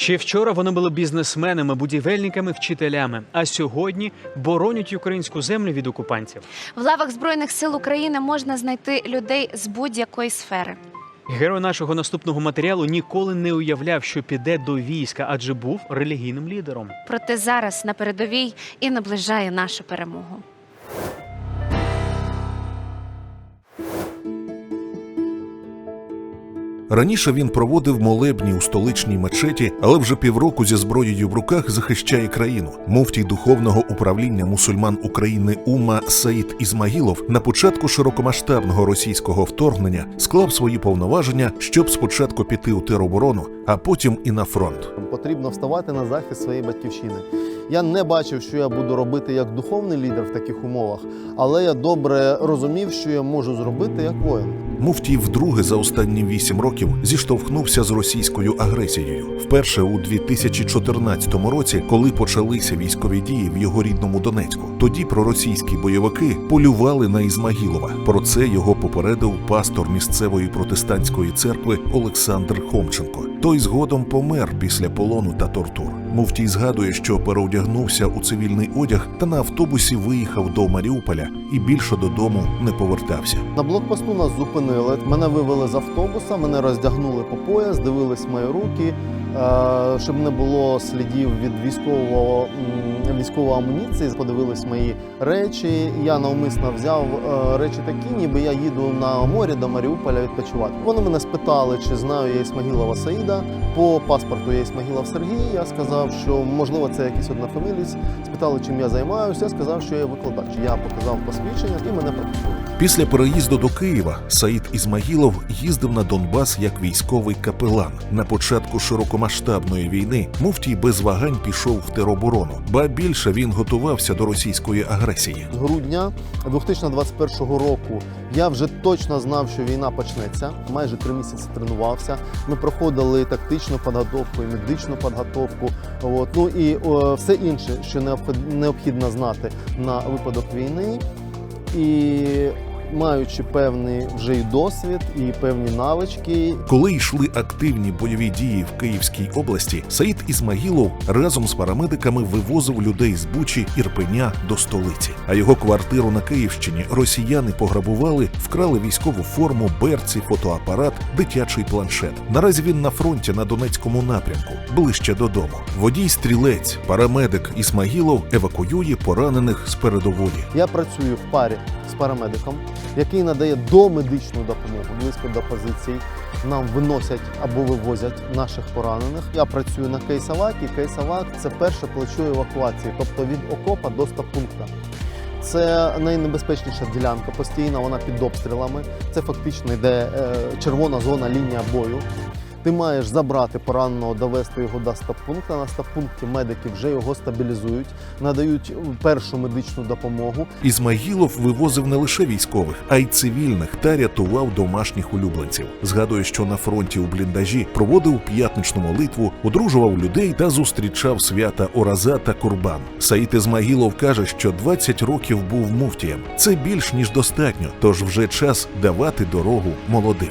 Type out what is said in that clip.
Ще вчора вони були бізнесменами, будівельниками, вчителями. А сьогодні боронять українську землю від окупантів. В лавах Збройних сил України можна знайти людей з будь-якої сфери. Герой нашого наступного матеріалу ніколи не уявляв, що піде до війська, адже був релігійним лідером. Проте зараз на передовій і наближає нашу перемогу. Раніше він проводив молебні у столичній мечеті, але вже півроку зі зброєю в руках захищає країну. Муфтій духовного управління мусульман України Ума Саїд Ізмагілов на початку широкомасштабного російського вторгнення склав свої повноваження, щоб спочатку піти у тероборону, а потім і на фронт. Потрібно вставати на захист своєї батьківщини. Я не бачив, що я буду робити як духовний лідер в таких умовах, але я добре розумів, що я можу зробити як воїн. Муфтій вдруге за останні вісім років зіштовхнувся з російською агресією. Вперше у 2014 році, коли почалися військові дії в його рідному Донецьку. Тоді проросійські бойовики полювали на Ізмагілова. Про це його попередив пастор місцевої протестантської церкви Олександр Хомченко. Той згодом помер після полону та тортур. Муфтій згадує, що переодягнувся у цивільний одяг та на автобусі виїхав до Маріуполя і більше додому не повертався. На блокпосту нас зупинили. Мене вивели з автобуса, мене роздягнули по пояс, дивились мої руки, щоб не було слідів від військового військової амуніції. Подивились мої речі. Я навмисно взяв е, речі такі, ніби я їду на морі до Маріуполя відпочивати. Вони мене спитали, чи знаю я Ісмагілова Саїда. По паспорту я Ісмагілов Сергій. Я сказав, що можливо це якийсь однофаміліць. Спитали, чим я займаюся. Я сказав, що я викладач. Я показав посвідчення і мене пропустили. Після переїзду до Києва Саїд Ізмагілов їздив на Донбас як військовий капелан. На початку широкомасштабної війни муфтій без вагань пішов в тероборону, ба більше він готувався до російської агресії. З грудня 2021 року я вже точно знав, що війна почнеться. Майже три місяці тренувався. Ми проходили тактичну підготовку, і медичну підготовку. От. Ну і о, все інше, що необхід- необхідно знати на випадок війни. І маючи певний вже і досвід, і певні навички, Коли йшли активні бойові дії в Київській області, Саїд Ізмагілов разом з парамедиками вивозив людей з Бучі Ірпеня до столиці. А його квартиру на Київщині росіяни пограбували, вкрали військову форму, берці, фотоапарат, дитячий планшет. Наразі він на фронті на Донецькому напрямку, ближче додому. Водій стрілець, парамедик Ісмагілов евакуює поранених з передової. Я працюю в парі з парамедиком, який надає домедичну допомогу близько до позицій. Нам виносять або вивозять наших поранених. Я працюю на кейсавакі. Кейсавак це перше плечо евакуації, тобто від окопа до стопункта. Це найнебезпечніша ділянка постійно, вона під обстрілами. Це фактично йде е, червона зона лінія бою. Ти маєш забрати пораненого, довести його до стабпункту. На стабпункті медики вже його стабілізують, надають першу медичну допомогу. Ізмагілов вивозив не лише військових, а й цивільних та рятував домашніх улюбленців. Згадує, що на фронті у бліндажі проводив п'ятничну молитву, одружував людей та зустрічав свята Ораза та Курбан. Саїд Ізмагілов каже, що 20 років був муфтієм. Це більш ніж достатньо, тож вже час давати дорогу молодим.